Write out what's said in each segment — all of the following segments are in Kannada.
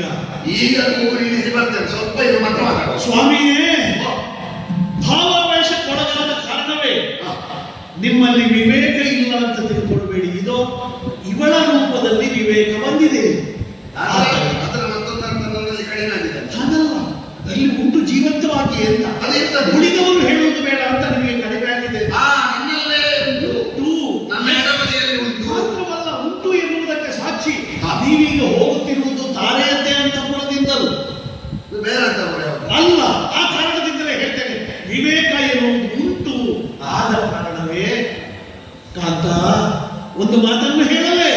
ಈಗ ಈಗ ಊರಿನಿಸಿ ಬರ್ತೇನೆ. ಸ್ವಲ್ಪ ಇದು ಮಾತ್ರ ಮಾತಾಡುವ ಸ್ವಾಮಿಯೇ ಭಾವಾವೇಶಕ್ಕೊಳಗಾದ ಕಾರಣವೇ ನಿಮ್ಮಲ್ಲಿ ವಿವೇಕ ಇಲ್ಲ ಅಂತ ತಿಳ್ಕೊಳ್ಬೇಡಿ. ಇದು ಇವಳ ರೂಪದಲ್ಲಿ ವಿವೇಕ ಬಂದಿದೆ. ಅದರ ಮತ್ತೊಂದು ಅರ್ಥ ನನ್ನಲ್ಲಿ ಕಡಿಮೆ ಆಗಿದೆ. ಹಾಗಲ್ಲ. ಇಲ್ಲಿ ಉಂಟು ಜೀವಂತವಾಗಿ ಅಂತ ಅದೇ ಉಳಿದವರು ಹೇಳುವುದು ಬೇಡ ಅಂತ ನಿಮಗೆ ಕಡಿಮೆ ಆಗಿದೆ. ಒಂದು ಮಾತನ್ನು ಹೇಳಲೇ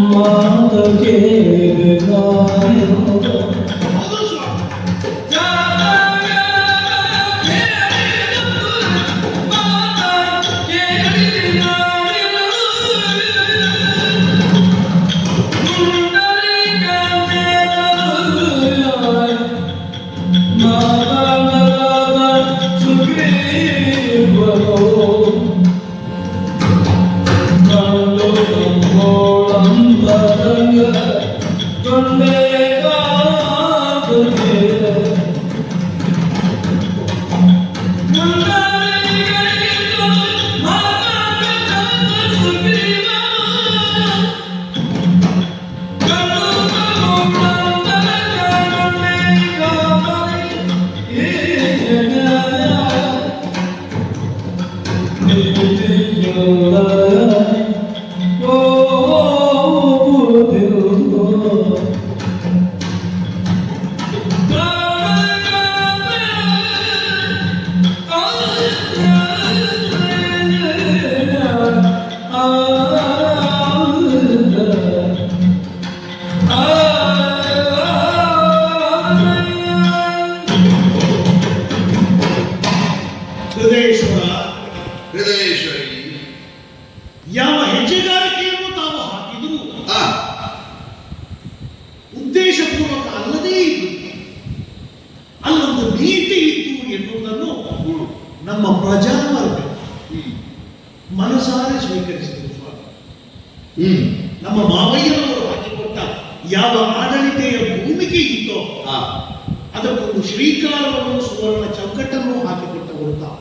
ਮਾਂ ਦਾ ਕੇ ਬਿਨਾਂ Thank you. ಹೃದಯೇಶ್ವರ ಹೃದಯೇಶ್ವರಿ. ಯಾವ ಹೆಜ್ಜೆಗಾರಿಕೆಯನ್ನು ತಾವು ಹಾಕಿದ್ರು ಉದ್ದೇಶಪೂರ್ವಕ ಅಲ್ಲದೇ ಇದ್ದು ಅಲ್ಲೊಂದು ನೀತಿ ಇತ್ತು ಎನ್ನುವುದನ್ನು. ನಮ್ಮ ಪ್ರಜಾವರ್ಗ ಹ್ಮ್. ಮನಸಾರೆ ಸ್ವೀಕರಿಸಿದರು ಸ್ವಾಮಿ. ನಮ್ಮ ಮಾವಯ್ಯನವರು ಹಾಕಿಕೊಟ್ಟ ಯಾವ ಆಡಳಿತೆಯ ಭೂಮಿಕೆ ಇತ್ತೋ ಅದಕ್ಕೊಂದು ಶ್ರೀಕಾರವನ್ನು ಸುವರ್ಣ ಚೌಕಟ್ಟನ್ನು ಹಾಕಿಕೊಟ್ಟ ತಾವು.